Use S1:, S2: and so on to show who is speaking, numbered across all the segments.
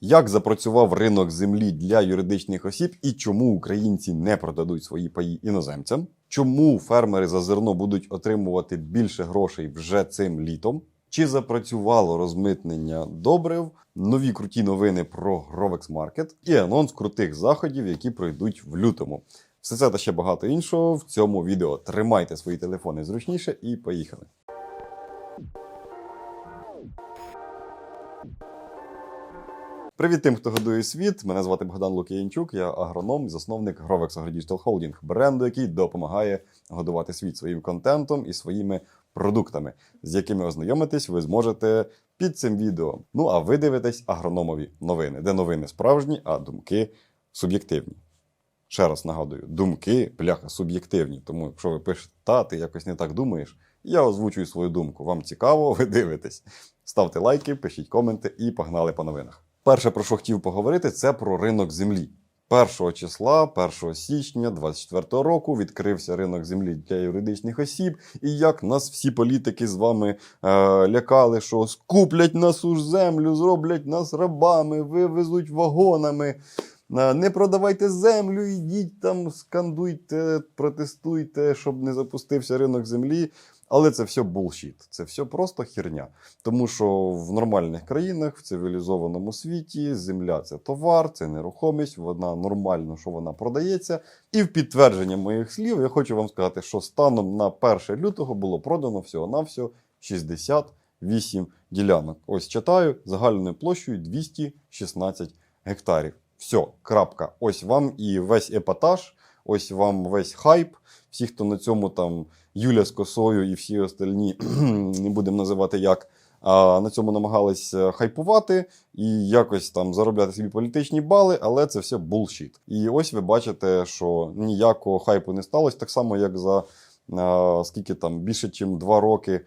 S1: Як запрацював ринок землі для юридичних осіб і чому українці не продадуть свої паї іноземцям? Чому фермери за зерно будуть отримувати більше грошей вже цим літом? Чи запрацювало розмитнення добрив? Нові круті новини про Grovex Market і анонс крутих заходів, які пройдуть в лютому. Все це та ще багато іншого в цьому відео. Тримайте свої телефони зручніше і поїхали. Привіт тим, хто годує світ. Мене звати Богдан Лук'янчук, я агроном, засновник Grovex AgroDigital Holding, бренду, який допомагає годувати світ своїм контентом і своїми продуктами, з якими ознайомитись ви зможете під цим відео. Ну а ви дивитесь агрономові новини, де новини справжні, а думки суб'єктивні. Ще раз нагадую, думки, бляха, суб'єктивні. Тому, якщо ви пишете та, ти якось не так думаєш, я озвучую свою думку. Вам цікаво, ви дивитесь. Ставте лайки, пишіть коменти і погнали по новинах. Перше, про що хотів поговорити, це про ринок землі. 1 числа, 1 січня 2024 року відкрився ринок землі для юридичних осіб. І як нас всі політики з вами е, лякали, що скуплять нас у землю, зроблять нас рабами, вивезуть вагонами. Е, Не продавайте землю, ідіть там, скандуйте, протестуйте, щоб не запустився ринок землі. Але це все булшіт, це все просто херня. Тому що в нормальних країнах, в цивілізованому світі, земля це товар, це нерухомість, вона нормально, що вона продається. І в підтвердження моїх слів я хочу вам сказати, що станом на 1 лютого було продано всього-навсього 68 ділянок. Ось читаю загальною площею 216 гектарів. Все, крапка. Ось вам і весь епатаж, ось вам весь хайп. Всі, хто на цьому там Юля з косою і всі остальні, не будемо називати як, а на цьому намагались е, хайпувати і якось там заробляти собі політичні бали, але це все булшіт. І ось ви бачите, що ніякого хайпу не сталося, так само, як за а, скільки там більше, ніж два роки.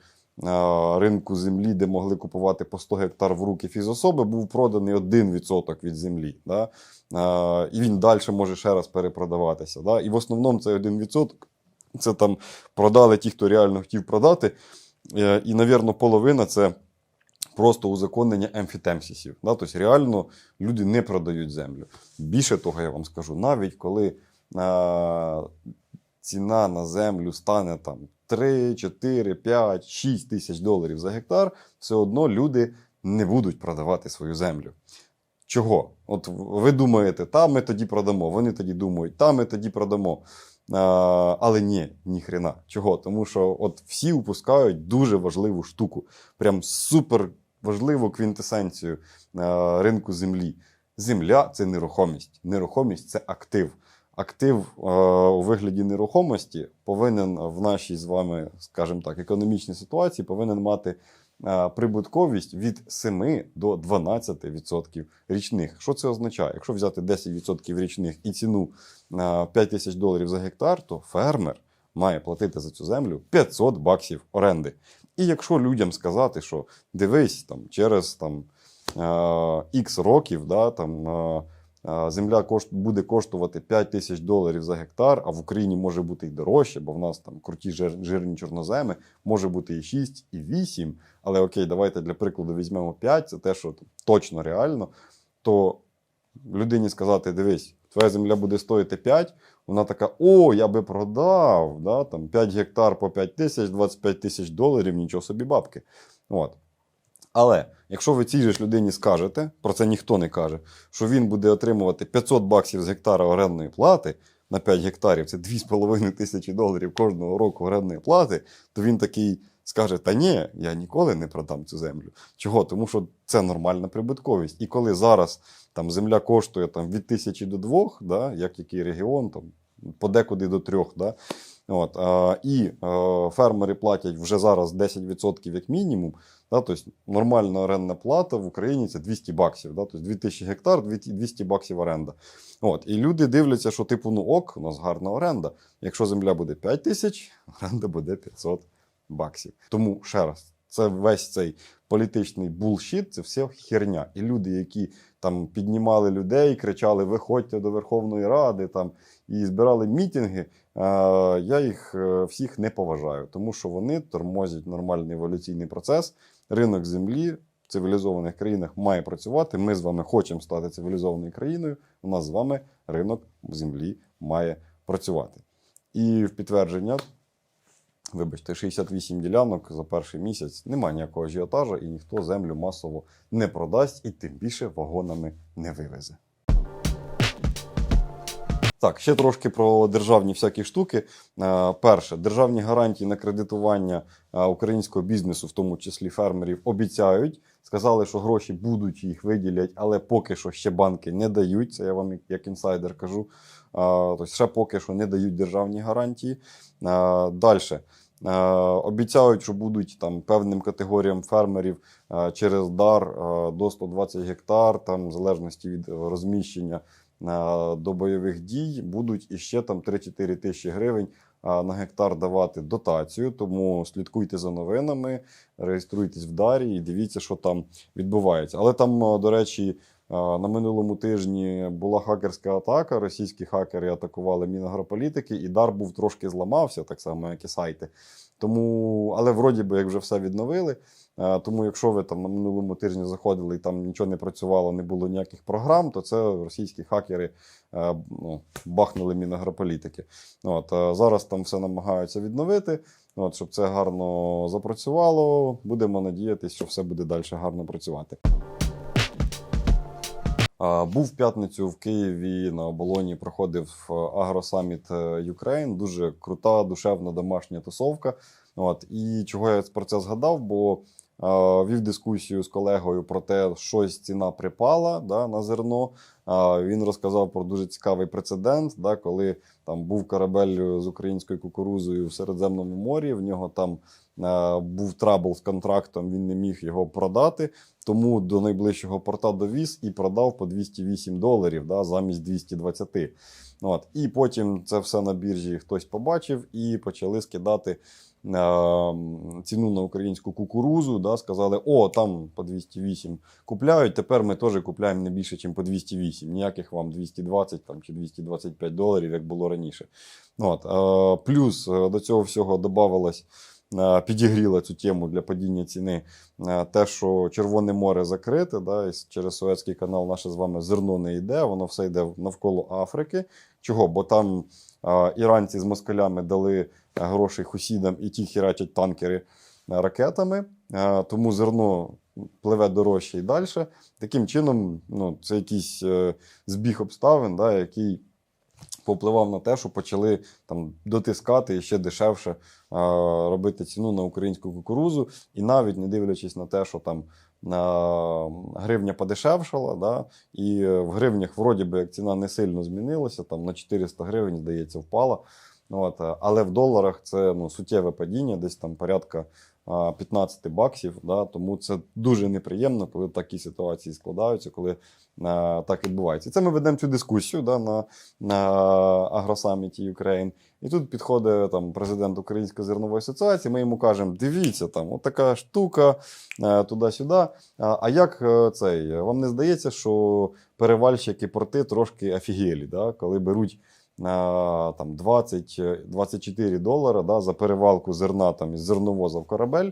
S1: а, Ринку землі, де могли купувати по 100 гектар в руки фізособи, був проданий 1% від землі. Да? А, І він далі може ще раз перепродаватися. Да? І в основному цей 1% це там продали ті, хто реально хотів продати. Е, І, навірно, половина це просто узаконення емфітемсисів. Да? Тобто, реально люди не продають землю. Більше того, я вам скажу, навіть коли а, ціна на землю стане там 3, 4, 5, 6 тисяч доларів за гектар, все одно люди не будуть продавати свою землю. Чого? От ви думаєте, та ми тоді продамо. Вони тоді думають, та ми тоді продамо. А, але ні, ніхрена. Чого? Тому що от всі упускають дуже важливу штуку, прям супер важливу квінтесенцію ринку землі. Земля це нерухомість. Нерухомість це актив. Актив е, у вигляді нерухомості повинен в нашій з вами, скажімо так, економічній ситуації повинен мати е, прибутковість від 7 до 12% річних. Що це означає? Якщо взяти 10% річних і ціну на 5 тисяч доларів за гектар, то фермер має платити за цю землю 500 баксів оренди. І якщо людям сказати, що дивись, там через там, X років, да, там, е, е, земля буде коштувати 5 тисяч доларів за гектар, а в Україні може бути і дорожче, бо в нас там круті жир, жирні чорноземи, може бути і 6, і 8. Але окей, давайте для прикладу візьмемо 5, це те, що точно реально, то людині сказати: дивись, твоя земля буде стоїти 5, вона така: о, я би продав. Да, там 5 гектар по 5 тисяч, 25 тисяч доларів, нічого собі бабки. От. Але якщо ви цій же ж людині скажете, про це ніхто не каже, що він буде отримувати 500 баксів з гектара орендної плати на 5 гектарів, це 2,5 тисячі доларів кожного року орендної плати, то він такий скаже: Та ні, я ніколи не продам цю землю. Чого? Тому що це нормальна прибутковість. І коли зараз там земля коштує там, від тисячі до двох, да, як який регіон, там, подекуди до трьох, да, От, і фермери платять вже зараз 10% як мінімум. Да, тобто нормальна орендна плата в Україні це 200 баксів. Да, тобто 2000 гектар, 200 баксів оренда. От, і люди дивляться, що типу, ну ок, у нас гарна оренда. Якщо земля буде 5 тисяч, оренда буде 500 баксів. Тому ще раз, це весь цей політичний булшіт, це все херня. І люди, які там піднімали людей, кричали: Виходьте до Верховної Ради там і збирали мітинги. е, Я їх е, всіх не поважаю, тому що вони тормозять нормальний еволюційний процес. Ринок землі В цивілізованих країнах має працювати. Ми з вами хочемо стати цивілізованою країною. У нас з вами ринок землі має працювати. І в підтвердження, вибачте, 68 ділянок за перший місяць немає ніякого ажіотажу, і ніхто землю масово не продасть, і тим більше вагонами не вивезе. Так, ще трошки про державні всякі штуки. Е, Перше, державні гарантії на кредитування е, українського бізнесу, в тому числі фермерів, обіцяють. Сказали, що гроші будуть їх виділять, але поки що ще банки не дають. Це я вам як- інсайдер кажу. Тобто ще поки що не дають державні гарантії. Далі. Обіцяють, що будуть там певним категоріям фермерів через дар до 120 гектар, там в залежності від розміщення до бойових дій, будуть іще там 3-4 тисячі гривень на гектар давати дотацію. Тому слідкуйте за новинами, реєструйтесь в дарі і дивіться, що там відбувається. Але там, е, до речі, е, на минулому тижні була хакерська атака. Російські хакери атакували Мінагрополітики, і дар був трошки зламався, так само, як і сайти. Тому, але вроді би як вже все відновили. Е, Тому, якщо ви там на минулому тижні заходили і там нічого не працювало, не було ніяких програм, то це російські хакери е, ну, бахнули мінагрополітики. От, е, зараз там все намагаються відновити. От, щоб це гарно запрацювало, будемо надіятися, що все буде далі гарно працювати. Був в п'ятницю в Києві на оболоні. Проходив Агросаміт Ukraine. Дуже крута, душевна домашня тусовка. От і чого я про це згадав? Бо вів дискусію з колегою про те, що ціна припала да, на зерно. Він розказав про дуже цікавий прецедент, да, коли там був корабель з українською кукурузою в Середземному морі. В нього там е, був трабл з контрактом, він не міг його продати. Тому до найближчого порта довіз і продав по 208 доларів да, замість 220. От. І потім це все на біржі хтось побачив і почали скидати. Ціну на українську кукурузу, да, сказали, о, там по 208 купляють. Тепер ми теж купляємо не більше, ніж по 208. Ніяких вам 220 там, чи 225 доларів, як було раніше. От, е, плюс е, до цього всього додавалось, е, підігріла цю тему для падіння ціни. Те, що Червоне море закрите, да, і через Суецький канал наше з вами зерно не йде, воно все йде навколо Африки. Чого? Бо там іранці з москалями дали грошей хусідам і ті хірачать танкери е, ракетами. Е, Тому зерно пливе дорожче і далі. Таким чином, ну, це якийсь е, збіг обставин, да, який повпливав на те, що почали там дотискати і ще дешевше е, робити ціну на українську кукурузу. І навіть не дивлячись на те, що там е, гривня подешевшала, да, і е, в гривнях, вроді би, як ціна не сильно змінилася, там на 400 гривень, здається, впала. От, е, але в доларах це ну, суттєве падіння, десь там порядка 15 баксів. Да, тому це дуже неприємно, коли такі ситуації складаються, коли а, так відбувається. І це ми ведемо цю дискусію да, на, на агросаміті Ukraine. І тут підходить там президент Української зернової асоціації. Ми йому кажемо: дивіться, там от така штука е, туди-сюди. А, як е, цей? Вам не здається, що перевальщики порти трошки офігелі, да, коли беруть там 20-24 долара да, за перевалку зерна там із зерновоза в корабель.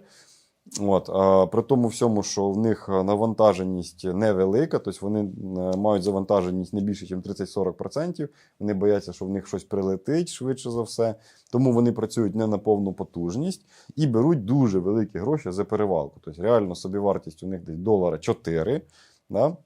S1: От, при тому всьому, що в них навантаженість невелика, тобто вони е, мають завантаженість не більше, ніж 30-40%. Вони бояться, що в них щось прилетить швидше за все. Тому вони працюють не на повну потужність і беруть дуже великі гроші за перевалку. Тобто реально собівартість у них десь долара 4. Да?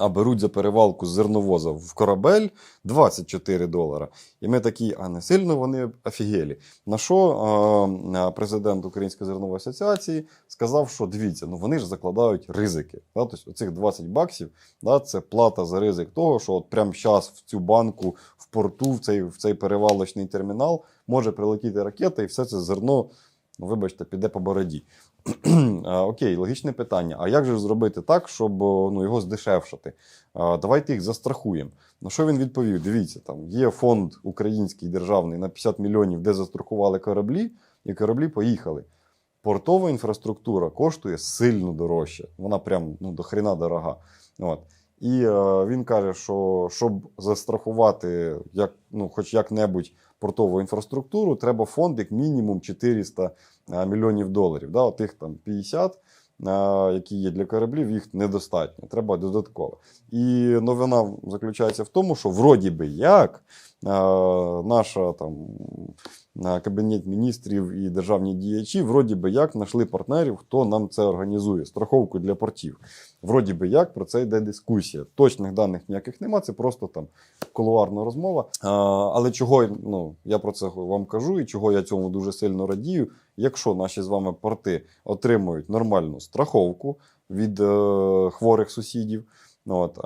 S1: А беруть за перевалку з зерновоза в корабель 24 долара. І ми такі, а не сильно вони офігелі. На що президент Української зернової асоціації сказав, що дивіться, ну вони ж закладають ризики. Да? Тобто оцих 20 баксів да, це плата за ризик того, що от прямо зараз в цю банку, в порту, в цей, в цей перевалочний термінал може прилетіти ракета, і все це зерно, ну, вибачте, піде по бороді. Окей, логічне питання. А як же зробити так, щоб ну, його здешевшати? Давайте їх застрахуємо. На що він відповів? Дивіться, там є фонд український державний на 50 мільйонів, де застрахували кораблі, і кораблі поїхали. Портова інфраструктура коштує сильно дорожче. Вона прям ну, до хрена дорога. От. І е, він каже, що щоб застрахувати як, ну, хоч як-небудь портову інфраструктуру, треба фонд як мінімум 400 е, мільйонів доларів. Да? Отих там 50 які є для кораблів, їх недостатньо. Треба додатково. І новина заключається в тому, що вроді би як е, наша там е, кабінет міністрів і державні діячі, вроді би як знайшли партнерів, хто нам це організує, страховку для портів. Вроді би як про це йде дискусія. Точних даних ніяких нема, це просто там кулуарна розмова. А, але чого ну, я про це вам кажу, і чого я цьому дуже сильно радію. Якщо наші з вами порти отримують нормальну страховку від е, хворих сусідів, от, е,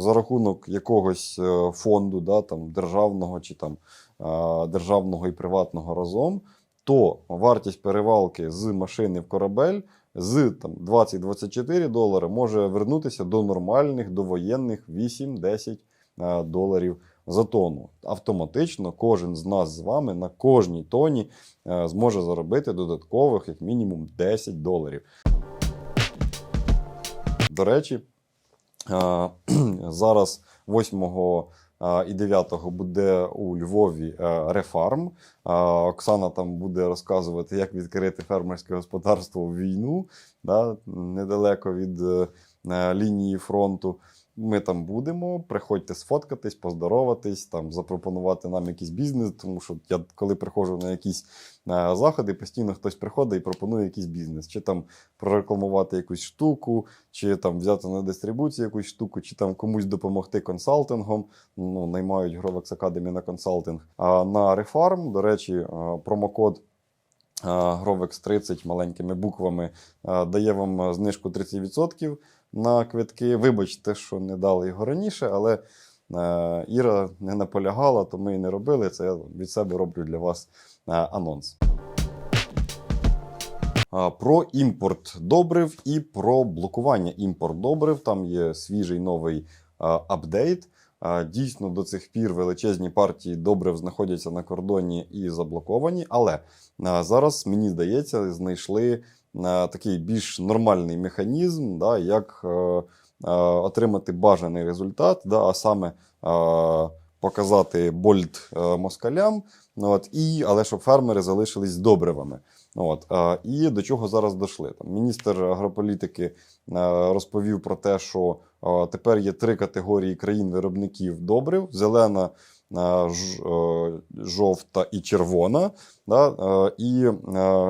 S1: за рахунок якогось е, фонду, да, там, державного чи там, е, державного і приватного разом, то вартість перевалки з машини в корабель з там, 20-24 долари може вернутися до нормальних довоєнних 8-10 е, доларів за тонну. Автоматично кожен з нас з вами на кожній тоні е, зможе заробити додаткових як мінімум 10 доларів. До речі, е, зараз 8 е, і 9 буде у Львові е, рефарм. Оксана там буде розказувати, як відкрити фермерське господарство в війну да, недалеко від е, е, лінії фронту. Ми там будемо. Приходьте сфоткатись, поздороватись, там запропонувати нам якийсь бізнес. Тому що я коли приходжу на якісь е, заходи, постійно хтось приходить і пропонує якийсь бізнес, чи там прорекламувати якусь штуку, чи там взяти на дистрибуцію якусь штуку, чи там комусь допомогти консалтингом. Ну, наймають Grovex Academy на консалтинг. А на Refarm, до речі, е, промокод. Grovex 30 маленькими буквами дає вам знижку 30% на квитки. Вибачте, що не дали його раніше, але Іра не наполягала, то ми і не робили. Це я від себе роблю для вас анонс. Про імпорт добрив і про блокування імпорт добрив. Там є свіжий новий апдейт. Дійсно, до цих пір величезні партії добрив знаходяться на кордоні і заблоковані. Але зараз, мені здається, знайшли такий більш нормальний механізм, да, як е, отримати бажаний результат, да, а саме показати больт е, москалям, ну, от, і, але щоб фермери залишились добривами. От, і до чого зараз дійшли? Там, міністр агрополітики е, розповів про те, що е, тепер є три категорії країн-виробників добрив: зелена, е, жовта і червона. Да? І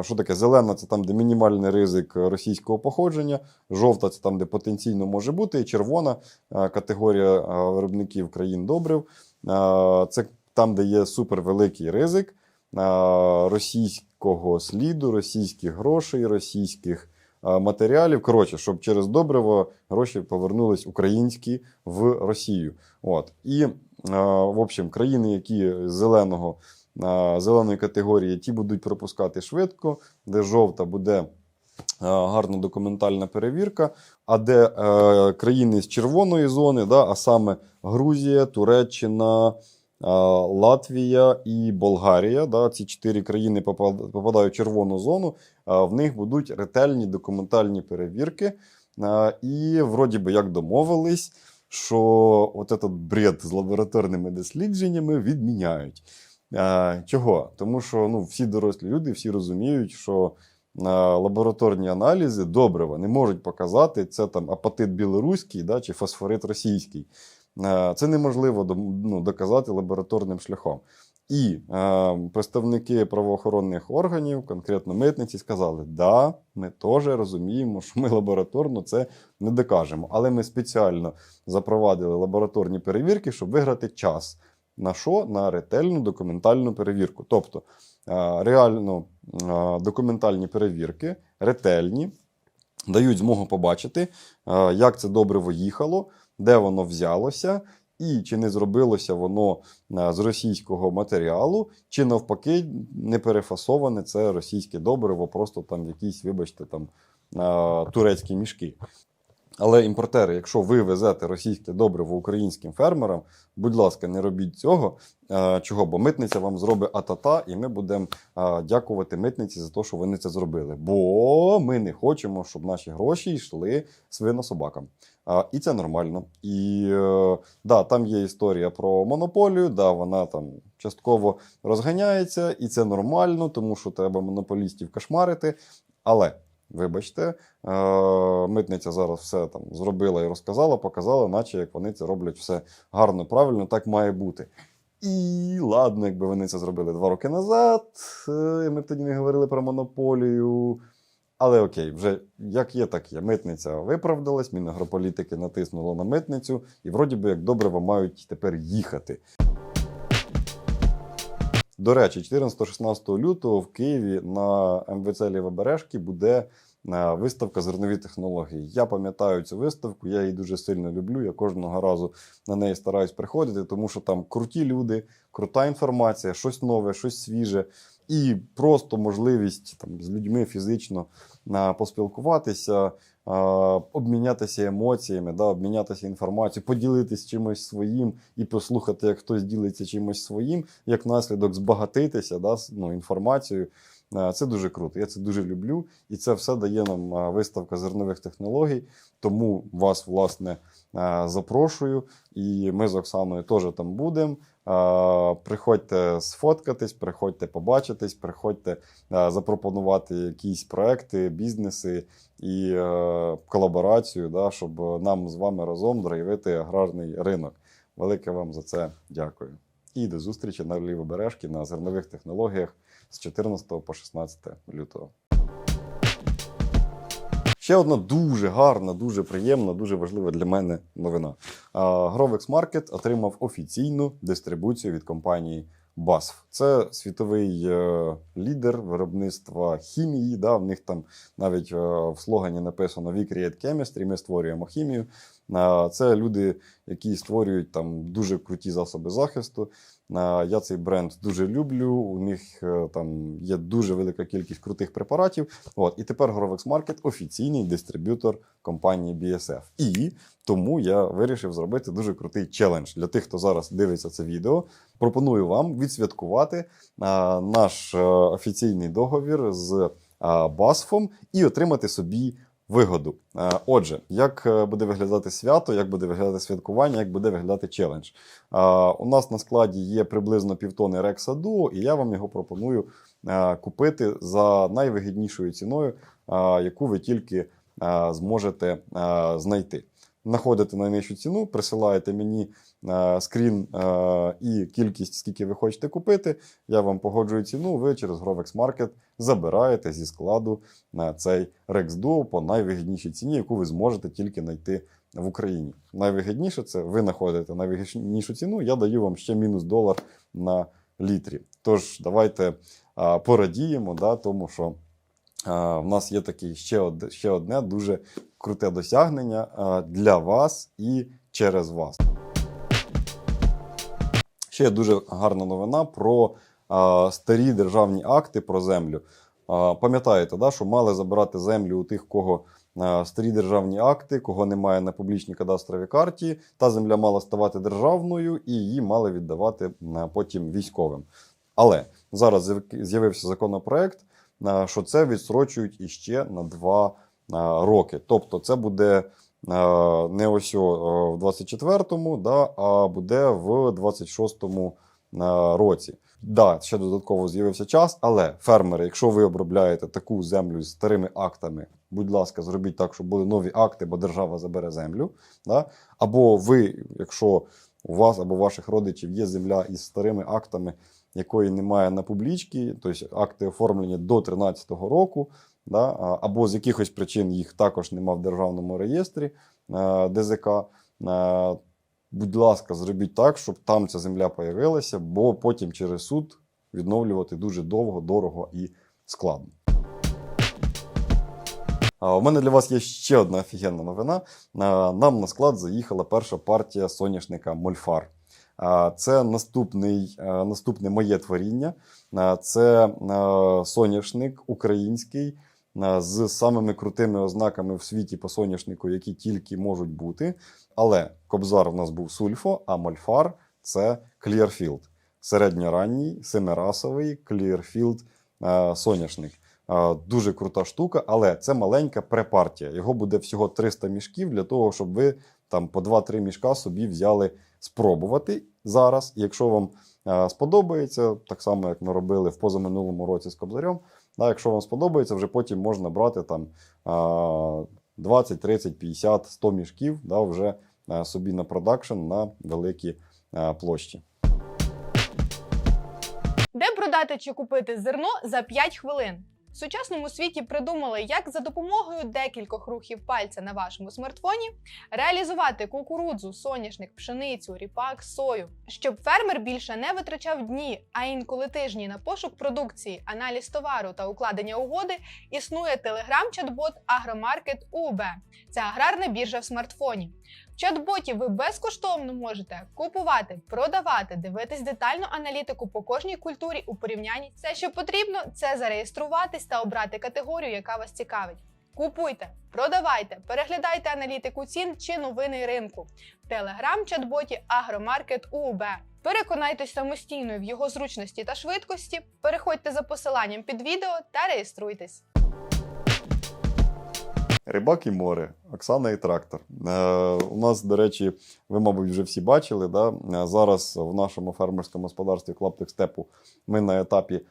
S1: що таке? Зелена це там, де мінімальний ризик російського походження, жовта це там, де потенційно може бути, і червона категорія виробників країн добрив. Це там, де є супервеликий ризик е, російського сліду, російських грошей, російських матеріалів. Коротше, щоб через добриво гроші повернулись українські в Росію. От. І, в общем, країни, які зеленого, зеленої категорії, ті будуть пропускати швидко, де жовта буде. Гарна документальна перевірка, а де е, країни з червоної зони, да, а саме Грузія, Туреччина, Латвія і Болгарія, да, ці чотири країни попадають в червону зону, в них будуть ретельні документальні перевірки. І вроді би як домовились, що от этот бред з лабораторними дослідженнями відміняють. Чого? Тому що ну, всі дорослі люди всі розуміють, що лабораторні аналізи добрива не можуть показати це там апатит білоруський да, чи фосфорит російський. Е, Це неможливо ну, доказати лабораторним шляхом. І е, представники правоохоронних органів, конкретно митниці, сказали: да, ми теж розуміємо, що ми лабораторно це не докажемо. Але ми спеціально запровадили лабораторні перевірки, щоб виграти час. На що? На ретельну документальну перевірку. Тобто е, реально е, документальні перевірки, ретельні, дають змогу побачити, е, як це добриво їхало, де воно взялося, і чи не зробилося воно е, з російського матеріалу, чи навпаки не перефасоване це російське добриво, просто там якісь, вибачте, там е, турецькі мішки. Але імпортери, якщо ви везете російське добриво українським фермерам, будь ласка, не робіть цього. Е, Чого? Бо митниця вам зробить атата, і ми будемо е, дякувати митниці за те, що вони це зробили. Бо ми не хочемо, щоб наші гроші йшли свинособакам. А, І це нормально. І е, да, там є історія про монополію, да, вона там частково розганяється, і це нормально, тому що треба монополістів кошмарити. Але Вибачте, е, митниця зараз все там зробила і розказала, показала, наче як вони це роблять все гарно, правильно, так має бути. І ладно, якби вони це зробили два роки назад. е, Ми б тоді не говорили про монополію. Але окей, вже як є, так є. Митниця виправдалась, Мінагрополітики натиснуло на митницю, і вроді би як добре мають тепер їхати. До речі, 14-16 лютого в Києві на МВЦ Лівобережки буде е, виставка зернові технології. Я пам'ятаю цю виставку, я її дуже сильно люблю. Я кожного разу на неї стараюсь приходити, тому що там круті люди, крута інформація, щось нове, щось свіже, і просто можливість там з людьми фізично е, поспілкуватися, обмінятися емоціями, да, обмінятися інформацією, поділитися чимось своїм і послухати, як хтось ділиться чимось своїм, як наслідок збагатитися да, ну, інформацією. Це дуже круто. Я це дуже люблю, і це все дає нам виставка зернових технологій. Тому вас, власне, запрошую. І ми з Оксаною теж там будемо. Приходьте сфоткатись, приходьте побачитись, приходьте запропонувати якісь проекти, бізнеси і е, колаборацію, да, щоб нам з вами разом драйвити аграрний ринок. Велике вам за це дякую. І до зустрічі на Лівобережці на зернових технологіях з 14 по 16 лютого. Ще одна дуже гарна, дуже приємна, дуже важлива для мене новина. Grovex Market отримав офіційну дистрибуцію від компанії BASF. Це світовий е, лідер виробництва хімії. Да, в них там навіть е, в слогані написано We create chemistry, ми створюємо хімію. Це люди, які створюють там дуже круті засоби захисту. А, Я цей бренд дуже люблю. У них е, там є дуже велика кількість крутих препаратів. От і тепер Grovex Market офіційний дистриб'ютор компанії BSF. І тому я вирішив зробити дуже крутий челендж для тих, хто зараз дивиться це відео. Пропоную вам відсвяткувати а, наш е, офіційний договір з BASF і отримати собі вигоду. Е, Отже, як е, буде виглядати свято, як буде виглядати святкування, як буде виглядати челендж. Е, У нас на складі є приблизно півтони Рекса Duo, і я вам його пропоную купити за найвигіднішою ціною, яку ви тільки зможете знайти. Знаходите найнижчу ціну, присилаєте мені скрін е, і кількість, скільки ви хочете купити. Я вам погоджую ціну. Ви через Grovex Market забираєте зі складу на цей Rex Duo по найвигіднішій ціні, яку ви зможете тільки знайти в Україні. Найвигідніше це ви знаходите найвигіднішу ціну. Я даю вам ще мінус долар на літрі. Тож давайте порадіємо, да, тому що в нас є таке ще, од, ще одне дуже круте досягнення для вас і через вас. Ще дуже гарна новина про а, старі державні акти про землю. А, Пам'ятаєте, да, що мали забирати землю у тих, кого а, старі державні акти, кого немає на публічній кадастровій карті. Та земля мала ставати державною і її мали віддавати а, потім військовим. Але зараз з'явився законопроект, а, що це відстрочують іще на два а, роки. Тобто, це буде не ось в 24-му, да, а буде в 26-му році. Да, ще додатково з'явився час, але фермери, якщо ви обробляєте таку землю з старими актами, будь ласка, зробіть так, щоб були нові акти, бо держава забере землю. Да? Або ви, якщо у вас або ваших родичів є земля із старими актами, якої немає на публічці, тобто акти оформлені до 2013 року, да? або з якихось причин їх також немає в державному реєстрі е, ДЗК. е, Будь ласка, зробіть так, щоб там ця земля появилася, бо потім через суд відновлювати дуже довго, дорого і складно. У мене для вас є ще одна офігенна новина. Нам на склад заїхала перша партія соняшника Мольфар. Це наступний, е, наступне моє творіння. Це е, соняшник український е, з самими крутими ознаками в світі по соняшнику, які тільки можуть бути. Але Кобзар в нас був сульфо, а Мольфар це Clearfield. Середньоранній, семирасовий Clearfield е, соняшник. Е, Дуже крута штука, але це маленька препартія. Його буде всього 300 мішків для того, щоб ви там по 2-3 мішка собі взяли спробувати зараз. Якщо вам е, сподобається, так само як ми робили в позаминулому році з Кобзарем, Да, якщо вам сподобається, вже потім можна брати там 20, 30, 50, 100 мішків да, вже собі на продакшн на великі площі.
S2: Де продати чи купити зерно за 5 хвилин? В сучасному світі придумали, як за допомогою декількох рухів пальця на вашому смартфоні реалізувати кукурудзу, соняшник, пшеницю, ріпак, сою, щоб фермер більше не витрачав дні, а інколи тижні на пошук продукції, аналіз товару та укладення угоди. Існує телеграм-чат-бот Агромаркет УБ. Це аграрна біржа в смартфоні. В чат-боті ви безкоштовно можете купувати, продавати, дивитись детальну аналітику по кожній культурі у порівнянні. Все, що потрібно, це зареєструватись та обрати категорію, яка вас цікавить. Купуйте, продавайте, переглядайте аналітику цін чи новини ринку телеграм-чат-боті Агромаркет УБ. Переконайтесь самостійно в його зручності та швидкості. Переходьте за посиланням під відео та реєструйтесь.
S1: Рибак і море, Оксана і трактор. Е, у нас, до речі, ви, мабуть, вже всі бачили. Да? Е, Зараз в нашому фермерському господарстві Клаптик Степу ми на етапі е,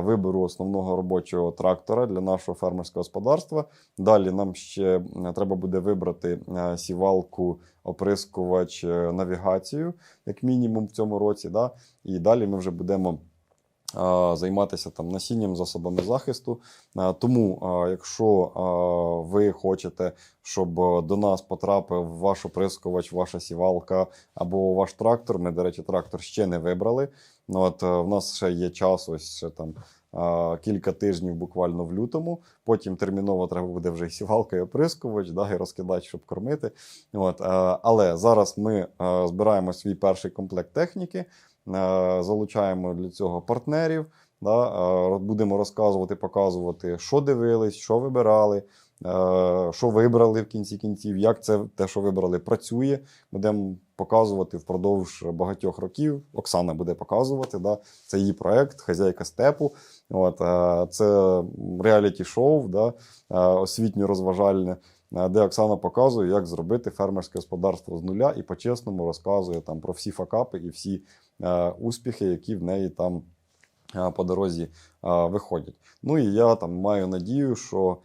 S1: вибору основного робочого трактора для нашого фермерського господарства. Далі нам ще е, треба буде вибрати сівалку, оприскувач, навігацію, як мінімум в цьому році. Да? І далі ми вже будемо займатися там насінням, засобами захисту. Тому, якщо ви хочете, щоб до нас потрапив ваш оприскувач, ваша сівалка або ваш трактор, ми, до речі, трактор ще не вибрали. Ну, от, е, в нас ще є час, ось ще там. Кілька тижнів буквально в лютому. Потім терміново треба буде вже сівалка, і оприскувач, да, і розкидач, щоб кормити. От, е, але зараз ми е, збираємо свій перший комплект техніки. Е, залучаємо для цього партнерів. Да, е, будемо розказувати, показувати, що дивились, що вибирали, е, що вибрали в кінці кінців, як це те, що вибрали, працює. Будемо показувати впродовж багатьох років. Оксана буде показувати. Да, це її проект, хазяйка степу. От, це реаліті-шоу, да, е, освітньо-розважальне. Де Оксана показує, як зробити фермерське господарство з нуля і по-чесному розказує там про всі факапи і всі е, успіхи, які в неї там е, по дорозі е, виходять. Ну і я там маю надію, що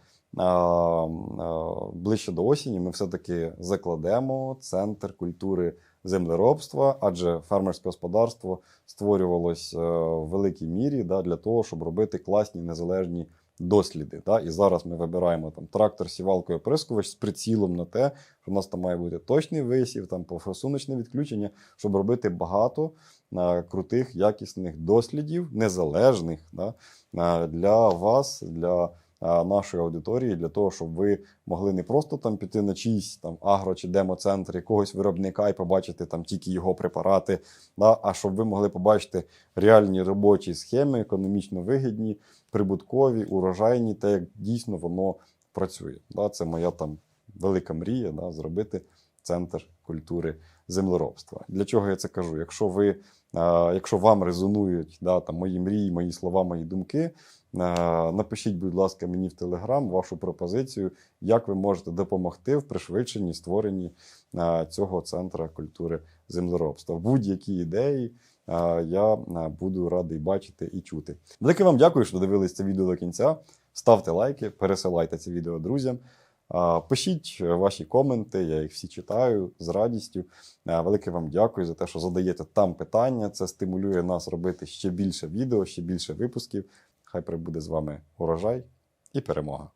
S1: ближче до осені ми все-таки закладемо центр культури землеробства, адже фермерське господарство створювалось в великій мірі да, для того, щоб робити класні незалежні досліди. Да? І зараз ми вибираємо там трактор, сівалку і оприскувач з прицілом на те, що в нас там має бути точний висів, там фотосонячне відключення, щоб робити багато е, крутих, якісних дослідів, незалежних да, е, для вас, для е, нашої аудиторії, для того, щоб ви могли не просто там піти на чийсь там агро чи демо-центр якогось виробника і побачити там тільки його препарати, да, а щоб ви могли побачити реальні робочі схеми, економічно вигідні, прибуткові, урожайні, те, як дійсно воно працює. Це моя там велика мрія зробити центр культури землеробства. Для чого я це кажу? Якщо ви, е, якщо вам резонують там, мої мрії, мої слова, мої думки, е, напишіть, будь ласка, мені в Телеграм вашу пропозицію, як ви можете допомогти в пришвидшенні створенні е, цього центра культури землеробства. Будь-які ідеї. Я буду радий бачити і чути. Велике вам дякую, що додивились це відео до кінця. Ставте лайки, пересилайте це відео друзям. Пишіть ваші коменти, я їх всі читаю з радістю. Велике вам дякую за те, що задаєте там питання. Це стимулює нас робити ще більше відео, ще більше випусків. Хай прибуде з вами урожай і перемога.